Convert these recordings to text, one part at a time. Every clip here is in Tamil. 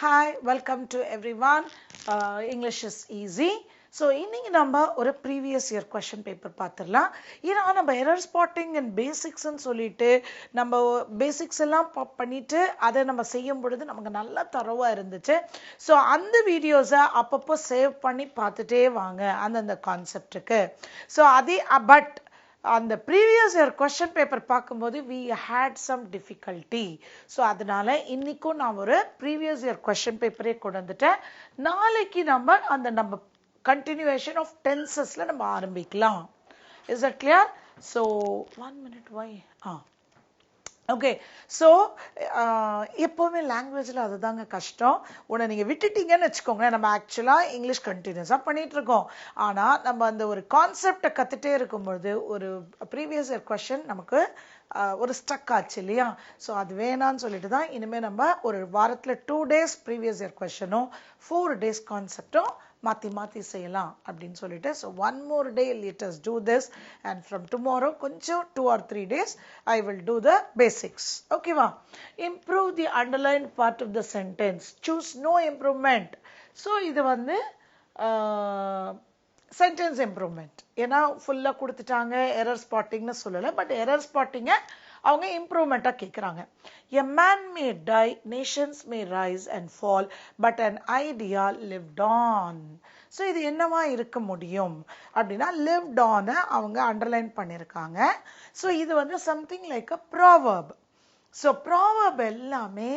Hi welcome to everyone English is easy so இன்னைக்கு நம்ம ஒரு ப்ரீவியஸ் இயர் கொஷின் பேப்பர் பார்த்துடலாம். ஏன்னா நம்ம எரர் ஸ்பாட்டிங் அண்ட் பேசிக்ஸ்ன்னு சொல்லிட்டு நம்ம பேசிக்ஸ் எல்லாம் பண்ணிவிட்டு அதை நம்ம செய்யும் பொழுது நமக்கு நல்லா தரவாக இருந்துச்சு. ஸோ அந்த வீடியோஸை அப்பப்போ சேவ் பண்ணி பார்த்துட்டே வாங்க. அந்தந்த கான்செப்டுக்கு ஸோ அதே பட் அந்த ப்ரீவியஸ் இயர் கொஸ்டின் பேப்பர் பார்க்கும்போது we had some difficulty so அதனால இன்னைக்கும் நான் ஒரு ப்ரீவியஸ் இயர் கொஸ்டின் பேப்பரே கொண்டு வந்துட்டேன். நாளைக்கு நம்ம அந்த நம்ம கண்டினியூவேஷன் ஆஃப் டென்சஸ்ல நம்ம ஆரம்பிக்கலாம். Is at clear so one minute வை ஆ. ஓகே ஸோ எப்போவுமே லாங்குவேஜில் அதுதாங்க கஷ்டம். உன்னை நீங்கள் விட்டுட்டீங்கன்னு வச்சுக்கோங்களேன் நம்ம ஆக்சுவலாக இங்கிலீஷ் கண்டினியூஸாக பண்ணிகிட்ருக்கோம் இருக்கோம் ஆனால் நம்ம அந்த ஒரு கான்செப்டை கற்றுட்டே இருக்கும்பொழுது ஒரு ப்ரீவியஸ் இயர் கொஷின் நமக்கு ஒரு ஸ்டக் ஆச்சு இல்லையா? ஸோ அது வேணான்னு சொல்லிட்டு தான் இனிமேல் நம்ம ஒரு வாரத்தில் டூ டேஸ் ப்ரீவியஸ் இயர் கொஷனும் ஃபோர் டேஸ் கான்செப்டும் மாற்றி மாற்றி செய்யலாம் அப்படின்னு சொல்லிட்டு. So one more day let's do this and from tomorrow கொஞ்சம் two or three days I will do the basics ஓகேவா improve the underline part of the sentence choose no improvement so இது வந்து சென்டென்ஸ் இம்ப்ரூவ்மெண்ட் ஏன்னா ஃபுல்லாக கொடுத்துட்டாங்க எரர் ஸ்பாட்டிங்னு சொல்லலை. பட் எரர் ஸ்பாட்டிங்கை அவங்க இம்ப்ரூவ்மெண்ட்டாக கேட்குறாங்க a man may die nations may rise and fall but an idea lived on so இது என்னவா இருக்க முடியும்? அப்படின்னா லிவ்ட் ஆனை அவங்க அண்டர்லைன் பண்ணியிருக்காங்க ஸோ இது வந்து something like a proverb so proverb எல்லாமே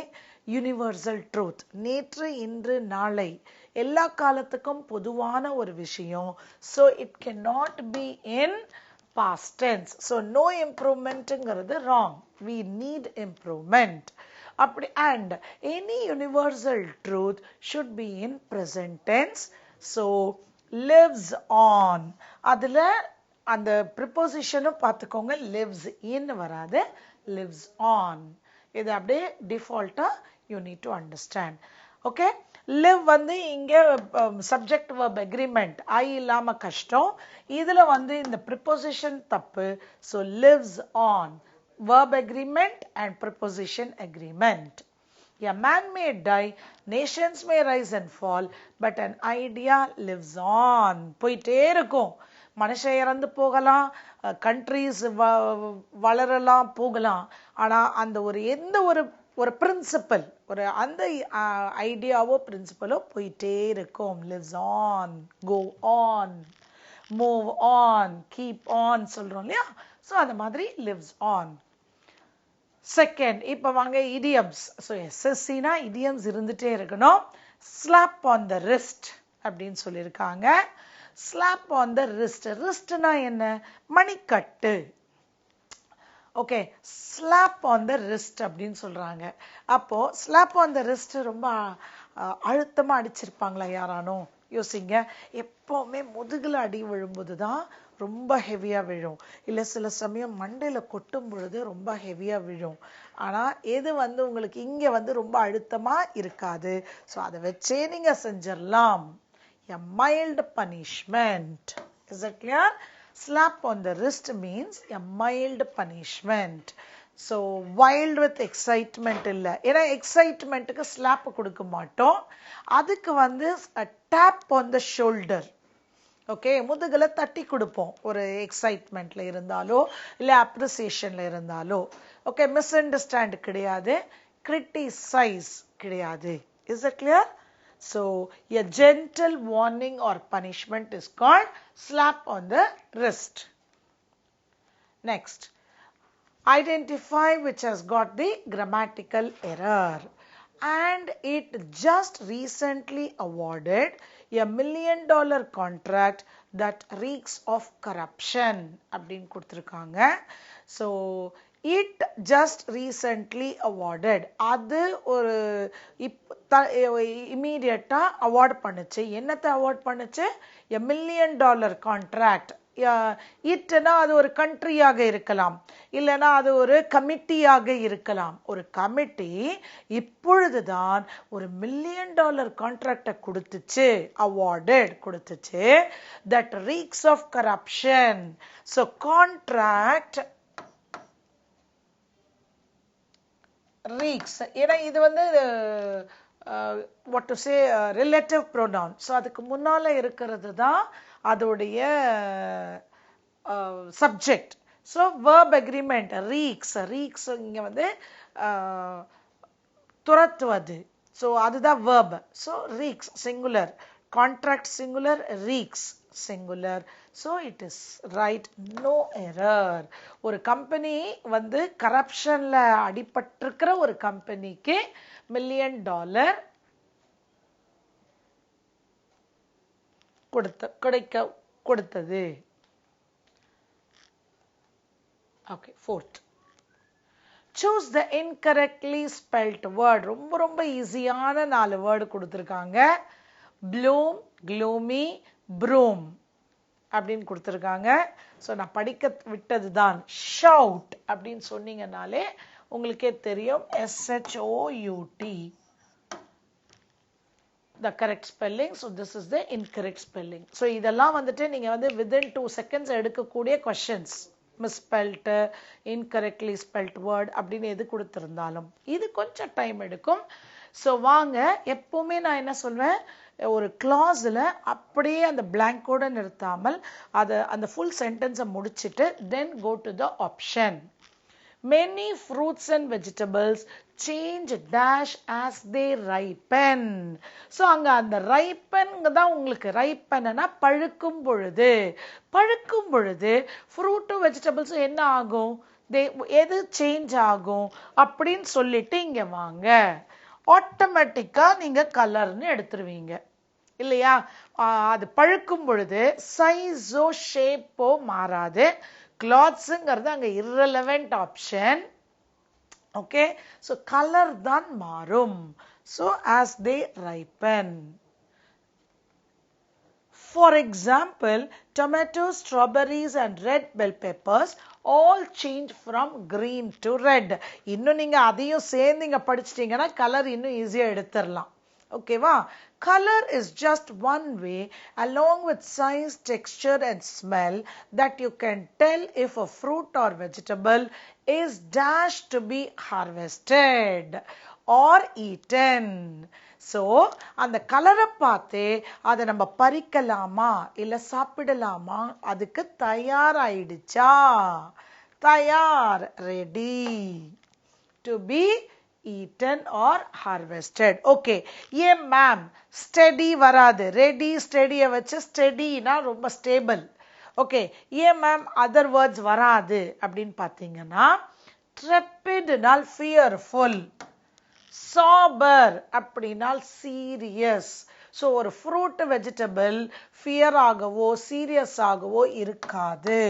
யுனிவர்சல் ட்ரூத் நேற்று இன்று நாளை. எல்லா காலத்துக்கும் பொதுவான ஒரு விஷயம். So it can not be in past tense so no இம்ப்ரூவ்மெண்ட்டுங்கிறது wrong we need improvement அப்படி and any universal truth should be in present tense so lives on அதில் அந்த ப்ரிப்போசிஷனும் பார்த்துக்கோங்க. லிவ்ஸ் in வராது. லிவ்ஸ் ஆன் இது அப்படியே டிஃபால்ட்டாக you need to understand okay live வந்து இங்கே சப்ஜெக்ட் வர்ப் அக்ரிமெண்ட் ஐ இல்லாமல் கஷ்டம் இதில் வந்து இந்த ப்ரிப்போசிஷன் தப்பு so lives on verb agreement and preposition agreement. A man may die nations may rise and fall but an idea lives on போயிட்டே இருக்கும் மனுஷன் இறந்து போகலாம் கண்ட்ரீஸ் வ வளரலாம் போகலாம் ஆனால் அந்த ஒரு எந்த ஒரு ஒரு பிரின்சிபல் ஒரு அந்த ஐடியாவோ பிரின்சிபலோ போயிட்டே இருக்கும். Lives on go on move on keep on சொல்கிறோம் இல்லையா? ஸோ அந்த மாதிரி லிவ்ஸ் ஆன் செகண்ட் இப்போ வாங்க இடியம்ஸ் ஸோ எஸ்எஸ்சினா இடியம்ஸ் இருந்துகிட்டே இருக்கணும். ஸ்லாப் ஆன் த ரிஸ்ட் அப்படின்னு சொல்லியிருக்காங்க. ஸ்லாப் ஆன் த ரிஸ்ட் ரிஸ்ட்னா என்ன? மணிக்கட்டு. Okay slap on the wrist அப்படின்னு சொல்றாங்க. அப்போ ஸ்லாப் ஆன் த ரிஸ்ட் ரொம்ப அழுத்தமாக அழுத்தமா அடிச்சிருப்பாங்களா யாரானும் யோசிங்க. எப்போவுமே முதுகில் அடி விழும்போது தான் ரொம்ப ஹெவியா விழும். இல்லை சில சமயம் மண்டையில் கொட்டும் பொழுது ரொம்ப ஹெவியா விழும். ஆனா எது வந்து உங்களுக்கு இங்க வந்து ரொம்ப அழுத்தமா இருக்காது. ஸோ அதை வச்சே நீங்க செஞ்சிடலாம். A mild punishment is it clear Slap on the wrist means a mild punishment. So wild with excitement இல்லை. ஏன்னா எக்ஸைட்மெண்ட்டுக்கு ஸ்லாப் கொடுக்க மாட்டோம். அதுக்கு வந்து tap on the shoulder okay முதுகில் தட்டி கொடுப்போம். ஒரு எக்ஸைட்மெண்ட்டில் இருந்தாலோ இல்லை அப்ரிசியேஷனில் இருந்தாலோ. ஓகே மிஸ் அண்டர்ஸ்டாண்ட் கிடையாது. கிரிட்டிசைஸ் கிடையாது. Is it clear so a gentle warning or punishment is called slap on the wrist next identify which has got the grammatical error and it just recently awarded a million dollar contract that reeks of corruption அப்படின்னு கொடுத்துருக்காங்க so it just recently awarded அது ஒரு இப் இம்மீடியட்டாக அவார்ட் பண்ணுச்சு. என்னத்தை அவார்ட் பண்ணுச்சு? எ மில்லியன் டாலர் கான்ட்ராக்ட் இட்னா அது ஒரு கண்ட்ரியாக இருக்கலாம். இல்லைன்னா அது ஒரு கமிட்டியாக இருக்கலாம். ஒரு கமிட்டி இப்பொழுதுதான் ஒரு மில்லியன் டாலர் கான்ட்ராக்டை கொடுத்துச்சு அவார்டட் கொடுத்துச்சு. That reeks of corruption so contract reeks ஏன்னா இது வந்து what to say relative pronoun so அதுக்கு முன்னால் இருக்கிறது தான் அதோடைய subject so verb agreement reeks reeks இங்கே வந்து துரத்துவது. ஸோ அதுதான் verb so reeks singular contract singular reeks singular so it is right no error ஒரு கம்பெனி வந்து கரப்ஷனில் அடிபட்டிருக்கிற ஒரு கம்பெனிக்கு மில்லியன் டாலர் கொடுத்த கிடைக்க கொடுத்தது. Okay fourth choose the incorrectly spelt word ரொம்ப ரொம்ப ஈஸியான நாலு வேர்டு கொடுத்துருக்காங்க. ப்ளூம் க்ளூமி ப்ரூம் அப்படின்னு கொடுத்துருக்காங்க. ஸோ நான் படிக்க விட்டது தான் ஷவுட் அப்படின்னு சொன்னீங்கனாலே உங்களுக்கே தெரியும். S H O U D the correct spelling so this is the incorrect spelling so இதெல்லாம் வந்துட்டு நீங்கள் வந்து வித்தின் டூ செகண்ட்ஸ் எடுக்கக்கூடிய questions misspelt incorrectly spelt word அப்படின்னு எது கொடுத்துருந்தாலும். இது கொஞ்சம் டைம் எடுக்கும். ஸோ வாங்க எப்போவுமே நான் என்ன சொல்வேன் ஒரு கிளாஸில் அப்படியே அந்த பிளாங்கோட நிறுத்தாமல் அதை அந்த ஃபுல் சென்டென்ஸை முடிச்சுட்டு then go to the option many fruits and vegetables change dash as they ripen so அங்கே அந்த ரைப்பன்ங்க தான் உங்களுக்கு ரைப்பன்னா பழுக்கும் பொழுது. பழுக்கும் பொழுது ஃப்ரூட்டும் வெஜிடபிள்ஸும் என்ன ஆகும்? தே எது சேஞ்ச் ஆகும்? அப்படின்னு சொல்லிட்டு இங்கே வாங்க. ஆட்டோமேட்டிக்காக நீங்கள் கலர்னு எடுத்துருவீங்க. இல்லையா? அது பழுக்கும் பொழுது சைஸோ ஷேப்போ மாறாது. கிளாத்ஸுங்கிறது அங்கே irrelevant option okay so colour தான் மாறும். So as they ripen for example tomato strawberries and red bell peppers all change from green to red இன்னும் நீங்கள் அதையும் சேர்ந்து இங்கே படிச்சிட்டிங்கன்னா கலர் இன்னும் ஈஸியாக எடுத்துடலாம் ஓகேவா color is just one way along with size texture and smell that you can tell if a fruit or vegetable is dashed to be harvested or eaten so அந்த கலரை பார்த்து அதை நம்ம பறிக்கலாமா? இல்லை சாப்பிடலாமா? அதுக்கு தயாராயிடுச்சா? தயார் ready to be eaten or harvested okay ஏன் மேம் ஸ்டெடி வராது. ரெடி ஸ்டெடியை வச்சு ஸ்டெடினா ரொம்ப ஸ்டேபிள் ஓகே ஏன் மேம் அதர் வேர்ட்ஸ் வராது. அப்படின்னு பார்த்தீங்கன்னா ட்ரெப்பிட்னால் ஃபியர்ஃபுல் சாபர் அப்படின்னால் சீரியஸ் ஸோ ஒரு ஃப்ரூட் வெஜிடபிள் ஃபியர் ஆகவோ சீரியஸ் ஆகவோ இருக்காது.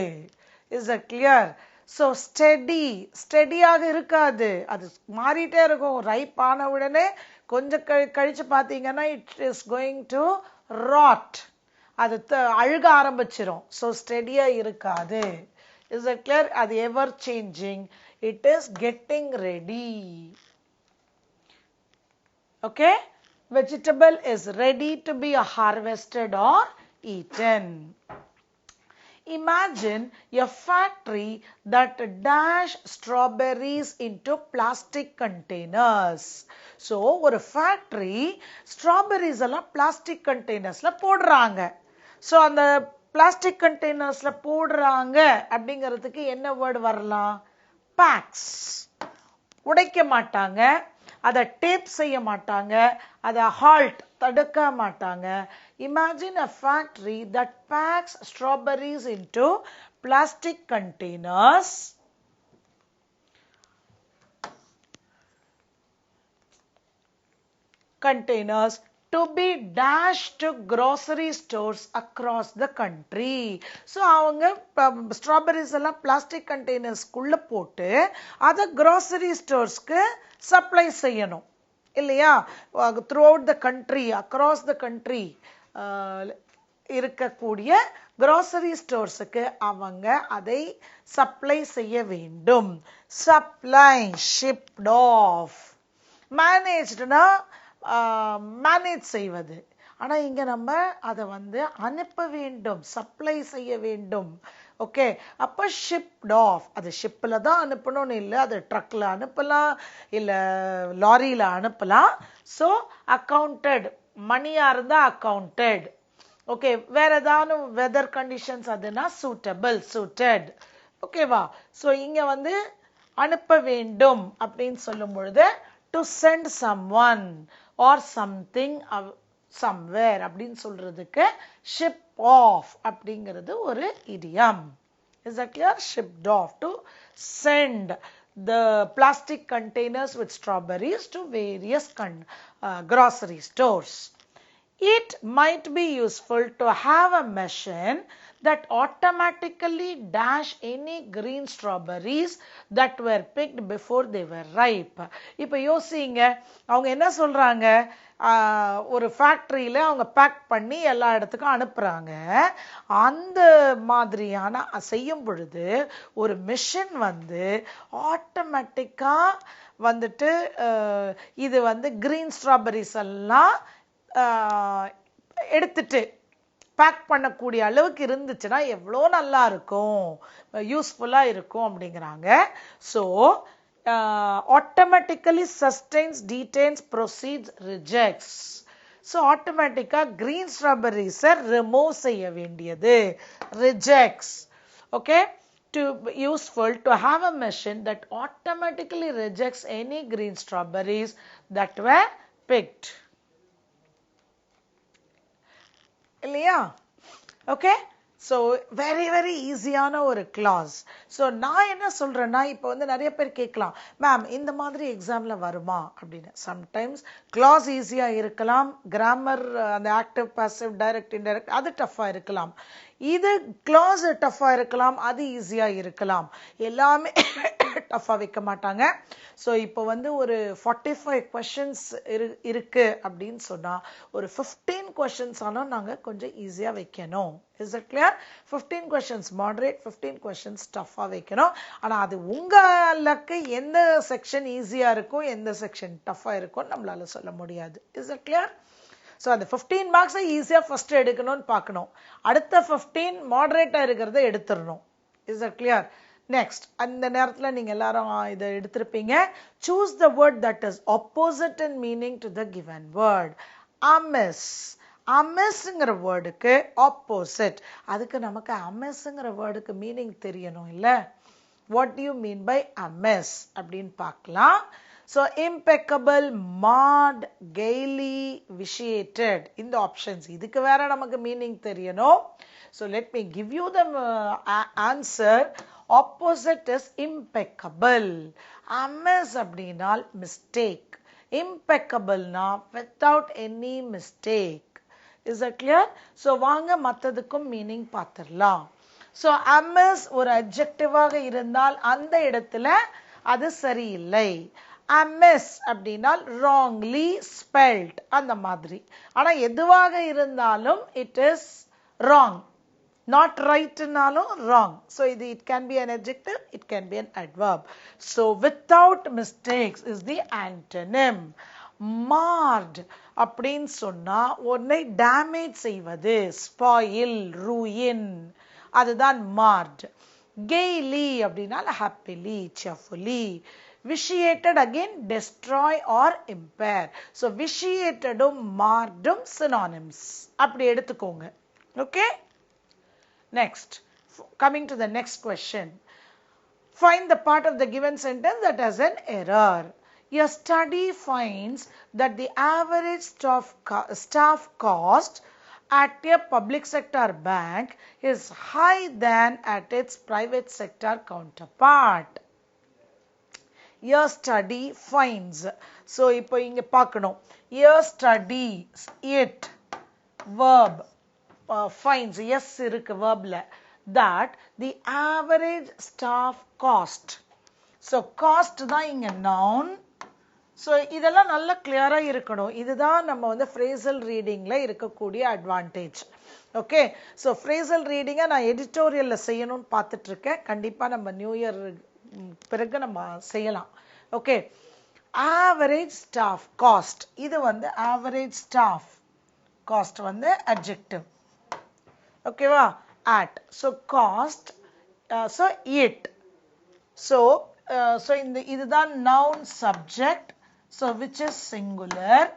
Is a clear so steady ஸ்டெடியாக இருக்காது. அது மாறிட்டே இருக்கும். ரைப் ஆன உடனே கொஞ்சம் கழி கழிச்சு பார்த்தீங்கன்னா it is going to rot அது அழுக ஆரம்பிச்சிடும் ஸோ ஸ்டெடியாக இருக்காது. இஸ் அ கிளியர் அது ever changing it is getting ready Okay? Vegetable is ready to be harvested or eaten. Imagine a factory that dash strawberries into plastic containers. So, ஒரு factory strawberries எல்லாம் plastic containersல போடுறாங்க So, அந்த பிளாஸ்டிக் கண்டெய்னர்ஸில் போடுறாங்க அப்படிங்கிறதுக்கு என்ன வேர்டு வரலாம் பேக்ஸ் உடைக்க மாட்டாங்க அதை டேப் செய்ய மாட்டாங்க அதை ஹால்ட் தடுக்க மாட்டாங்க. Imagine a factory that packs strawberries into plastic containers containers. To be dash to grocery stores across the country so அவங்க um, ஸ்ட்ராபெரிஸ் எல்லாம் பிளாஸ்டிக் கண்டெய்னர்ஸ்குள்ளே போட்டு அதை grocery ஸ்டோர்ஸ்க்கு சப்ளை செய்யணும். இல்லையா? Throughout the country across the country இருக்கக்கூடிய grocery ஸ்டோர்ஸுக்கு அவங்க அதை சப்ளை செய்ய வேண்டும். சப்ளை ஷிப்ட் ஆஃப் மேனேஜ்டுனா மேனேஜ் செய்வது. ஆனால் இங்கே நம்ம அதை வந்து அனுப்ப வேண்டும் சப்ளை செய்ய வேண்டும். ஓகே அப்போ ஷிப்ட் ஆஃப் அது ஷிப்பில் தான் அனுப்பணும்னு இல்லை அது ட்ரக்கில் அனுப்பலாம் இல்லை லாரியில் அனுப்பலாம். ஸோ அக்கௌண்டட் மணியாக இருந்தால் அக்கௌண்டட் ஓகே வேறு ஏதாவது வெதர் கண்டிஷன்ஸ் அதுனா சூட்டபிள் சூட்டட் ஓகேவா ஸோ இங்கே வந்து அனுப்ப வேண்டும் அப்படின்னு சொல்லும் பொழுது to send someone or something somewhere அப்படின்னு சொல்றதுக்கு ஷிப் ஆஃப் அப்படிங்கிறது ஒரு idiom is a clear shipped off to send the plastic containers with strawberries to various con- uh, grocery stores. It might be useful to have a machine that automatically dash any green strawberries that were picked before they were ripe. இப்போ யோசிங்க அவங்க என்ன சொல்றாங்க ஒரு ஃபேக்ட்ரியில் அவங்க பேக் பண்ணி எல்லா இடத்துக்கும் அனுப்புகிறாங்க அந்த மாதிரியான செய்யும் பொழுது ஒரு மிஷின் வந்து ஆட்டோமேட்டிக்காக வந்துட்டு இது வந்து க்ரீன் ஸ்ட்ராபெரிஸ் எல்லாம் எடுத்துட்டு பேக் பண்ணக்கூடிய அளவுக்கு இருந்துச்சுன்னா எவ்வளோ நல்லா இருக்கும் யூஸ்ஃபுல்லாக இருக்கும் அப்படிங்கிறாங்க. So automatically sustains detains proceeds rejects so ஆட்டோமேட்டிக்காக க்ரீன் ஸ்ட்ராபெரிஸை ரிமூவ் செய்ய வேண்டியது. Rejects okay to useful to have a machine that automatically rejects any green strawberries that were picked. இல்லையா? ஓகே ஸோ வெரி வெரி ஈஸியான ஒரு கிளாஸ் ஸோ நான் என்ன சொல்றேன்னா இப்போ வந்து நிறைய பேர் கேட்கலாம் மேம் இந்த மாதிரி எக்ஸாம்ல வருமா? அப்படின்னு. சம்டைம்ஸ் கிளாஸ் ஈஸியா இருக்கலாம் கிராமர் அந்த ஆக்டிவ் பாசிவ் டைரக்ட் இன்டைரக்ட் அது டஃப்பாக இருக்கலாம். இது கிளாஸ் டஃப்பாக இருக்கலாம் அது ஈஸியாக இருக்கலாம். எல்லாமே டஃப்பாக வைக்க மாட்டாங்க. ஸோ இப்போ வந்து ஒரு ஃபார்ட்டி ஃபைவ் கொஷின்ஸ் இரு இருக்குது அப்படின்னு சொன்னால் ஒரு ஃபிஃப்டீன் கொஷின்ஸ் ஆனால் நாங்கள் கொஞ்சம் ஈஸியாக வைக்கணும். Is it clear fifteen questions moderate fifteen questions டஃப்பாக வைக்கணும். ஆனால் அது உங்களுக்கு எந்த செக்ஷன் ஈஸியாக இருக்கும் எந்த செக்ஷன் டஃப்பாக இருக்கும் நம்மளால சொல்ல முடியாது. இஸ் இட் கிளியர் ஸோ அந்த ஃபிஃப்டீன் மார்க்ஸை ஈஸியாக ஃபர்ஸ்ட் எடுக்கணும்னு பார்க்கணும். அடுத்த ஃபிஃப்டீன் மாடரேட்டாக இருக்கிறத எடுத்துடணும். இஸ் அ கிளியர் நெக்ஸ்ட் அந்த நேரத்தில் நீங்கள் எல்லாரும் இதை எடுத்திருப்பீங்க. Choose the word that is opposite in meaning to the given word amiss அமிஸ்ங்கிற வேர்டுக்கு ஆப்போசிட் அதுக்கு நமக்கு அமிஸ்ங்கிற வேர்டுக்கு மீனிங் தெரியணும் இல்லை? What you mean by amiss அப்படின்னு பார்க்கலாம். ஸோ இம்பெக்கபிள் மாட் கெய்லி விஷியேட்டட் இந்த ஆப்ஷன்ஸ் இதுக்கு வேற நமக்கு மீனிங் தெரியணும். So let me give you the answer opposite is impeccable அமிஸ் அப்படின்னால் mistake இம்பெக்கபிள்னா without any mistake is a clear so வாங்க மற்றதுக்கும் மீனிங் பார்த்துடலாம். ஸோ அமிஸ் ஒரு அப்ஜெக்டிவாக இருந்தால் அந்த இடத்துல அது சரியில்லை. அமிஸ் அப்படின்னால் ராங்லி ஸ்பெல்ட் அந்த மாதிரி. ஆனா எதுவாக இருந்தாலும் இட் இஸ் ராங் நாட் ரைட்னாலும் ராங் ஸோ இது it can be an adjective it can be an adverb so without mistakes is the antonym marred அப்படின்னு சொன்னா ஒன்னை டேமேஜ் செய்வது ஸ்பாயில் ரூயின் அதுதான் மார்ட் கெய்லி அப்படின்னா happily cheerfully Vitiated again destroy or impair so விஷியேட்டடும் மார்டும் synonyms அப்படி எடுத்துக்கோங்க okay next coming to the next question find the part of the given sentence that has an error. A study finds that the average staff, co- staff cost at a public sector bank is high than at its private sector counterpart. Year study finds so இப்போ இங்கே பார்க்கணும். Year study it verb finds S இருக்கு waybill that the average staff cost so cost தான் இங்கே நான் ஸோ இதெல்லாம் நல்லா கிளியராக இருக்கணும். இதுதான் நம்ம வந்து ஃப்ரேசல் ரீடிங்கில் இருக்கக்கூடிய அட்வான்டேஜ் ஓகே ஸோ ஃப்ரேசல் ரீடிங்கை நான் எடிட்டோரியலில் செய்யணும்னு பார்த்துட்ருக்கேன் கண்டிப்பாக நம்ம நியூ இயர் பிறகு நம்ம செய்யலாம். ஓகே ஆவரேஜ் ஸ்டாஃப் காஸ்ட் இது வந்து ஆவரேஜ் ஸ்டாஃப் காஸ்ட் வந்து அட்ஜெக்டிவ் ஓகேவா at so cost so it so so இந்த இதுதான் noun subject so which is singular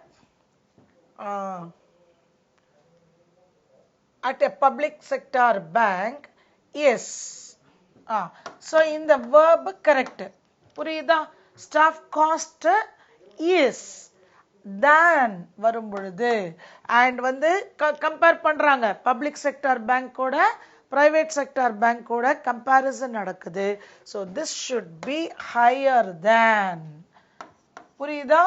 at a public sector bank S ah so இந்த வேர்பு கரெக்டு புரியுதா? ஸ்டாஃப் காஸ்ட்டு இஸ் தேன் வரும் பொழுது அண்ட் வந்து கம்பேர் பண்ணுறாங்க பப்ளிக் செக்டார் பேங்க்கோட ப்ரைவேட் செக்டார் பேங்க்கோட கம்பேரிசன் நடக்குது. So this should be higher than புரியுதா?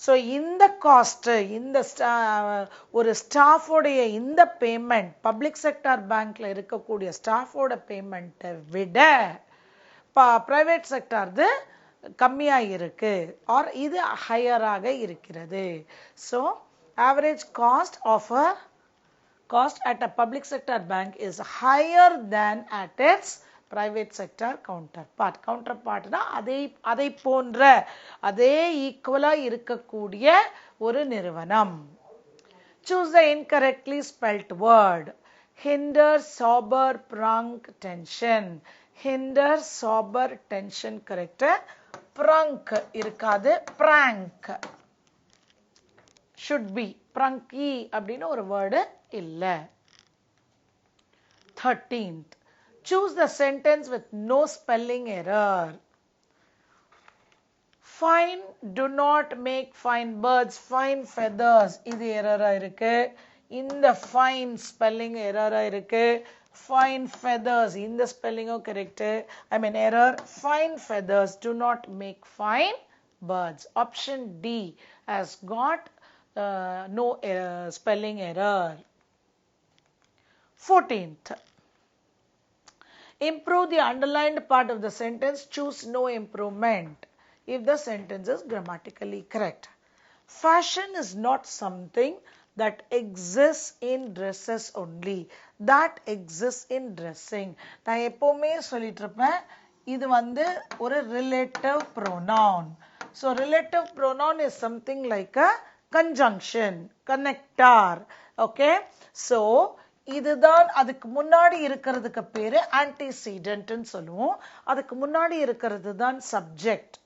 ஸோ இந்த காஸ்ட் இந்த sta- ஒரு ஸ்டாஃபோடைய இந்த பேமெண்ட் பப்ளிக் செக்டார் பேங்க்ல இருக்கக்கூடிய ஸ்டாஃபோட பேமெண்ட்டை விட பிரைவேட் செக்டார்து கம்மியா இருக்கு ஆர் இது ஹையராக இருக்கிறது. So average cost of a cost at a public sector bank is higher than at its private sector counter part counter பார்ட்னா அதை அதை போன்ற அதே ஈக்குவலாக இருக்கக்கூடிய ஒரு நிறுவனம் choose the incorrectly spelt word hinder sabre prank tension hinder sabre tension character ப்ரங்க் இருக்காது ப்ராங்க் ஷுட் பி ப்ரங்கி அப்படின்னு ஒரு வேர்டு இல்லை thirteenth choose the sentence with no spelling error fine do not make fine birds fine feathers இது எரரா இருக்கு இந்த fine spelling எரரா இருக்கு fine feathers இந்த ஸ்பெல்லிங்கும் correct I mean error fine feathers do not make fine birds option d has got uh, no uh, spelling error 14th improve the underlined part of the sentence choose no improvement if the sentence is grammatically correct fashion is not something that exists in dresses only that exists in dressing நான் எப்பவுமே சொல்லிட்டு இருப்பேன் இது வந்து ஒரு relative pronoun so relative pronoun is something like a conjunction connector okay so இதுதான் அதுக்கு முன்னாடி இருக்கிறதுக்கு பேரு ஆன்டிசீடன்ட்னு சொல்லுவோம். அதுக்கு முன்னாடி இருக்கிறது தான் சப்ஜெக்ட்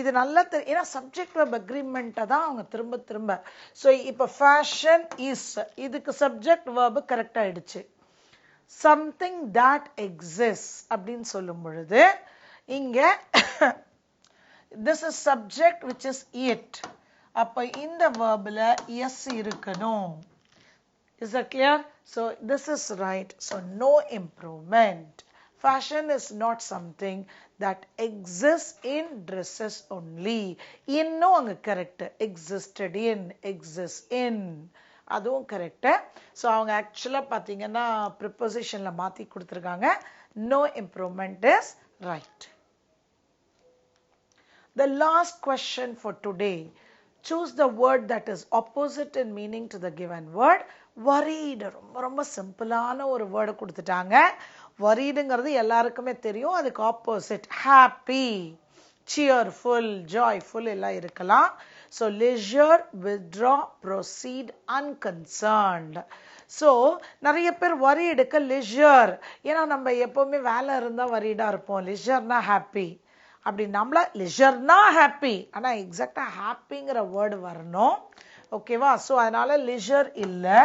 இது நல்லா தெரியும் ஏன்னா சப்ஜெக்ட் ஆஃப் அக்ரிமெண்ட்டை தான் அவங்க திரும்ப திரும்ப. ஸோ இப்போ ஃபேஷன் இஸ் இதுக்கு சப்ஜெக்ட் வேர்பு கரெக்ட் ஆயிடுச்சு. சம்திங் தேட் எக்ஸிஸ் அப்படின்னு சொல்லும் பொழுது இங்கே this is subject which is it அப்போ இந்த வேர்பில் எஸ் இருக்கணும். Is that clear? So this is right. So no improvement. Fashion is not something that exists in dresses only. இன்னும் அங்க correct. Existed in, exists in. அதுவும் கரெக்டு ஸோ அவங்க ஆக்சுவலாக பார்த்தீங்கன்னா ப்ரிப்போசிஷனில் மாற்றி கொடுத்துருக்காங்க no improvement is right the last question for today Choose the word that is opposite in meaning to the given word. Worried ரொம்ப ரொம்ப சிம்பிளான ஒரு வேர்டு கொடுத்துட்டாங்க. வரீடுங்கிறது எல்லாருக்குமே தெரியும். அதுக்கு ஆப்போசிட் ஹாப்பி சியர்ஃபுல் ஜாய்ஃபுல் எல்லாம் இருக்கலாம். So leisure withdraw proceed unconcerned so நிறைய பேர் வரி எடுக்க leisure. ஏன்னா நம்ம எப்போவுமே வேலை இருந்தால் worried-ஆ இருப்போம். Leisureனா ஹாப்பி அப்படி நம்மள லிஷர்னா ஹாப்பி ஆனால் எக்ஸாக்டாக ஹாப்பிங்கிற வேர்டு வரணும். ஓகேவா ஸோ அதனால் லிஷர் இல்லை.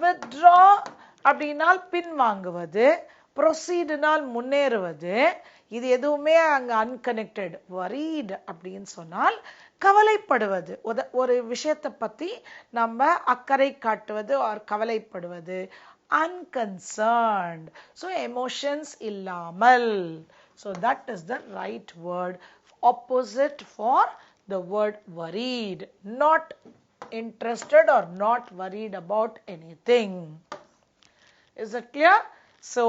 வித்ட்ரா அப்படின்னால் பின் வாங்குவது ப்ரொசீடுனால் முன்னேறுவது. இது எதுவுமே அங்க அன்கனெக்டட் வரீடு அப்படின்னு சொன்னால் கவலைப்படுவது. உத- ஒரு விஷயத்தை பற்றி நம்ம அக்கறை காட்டுவது ஆர் கவலைப்படுவது. அன்கன்சர்ன்ட் ஸோ எமோஷன்ஸ் இல்லாமல். So that is the right word opposite for the word worried not interested or not worried about anything is it clear so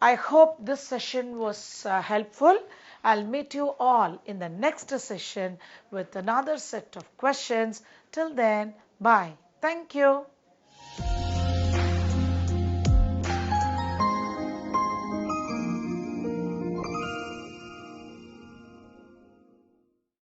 I hope this session was uh, helpful. I'll meet you all in the next session with another set of questions. Till then, bye. Thank you.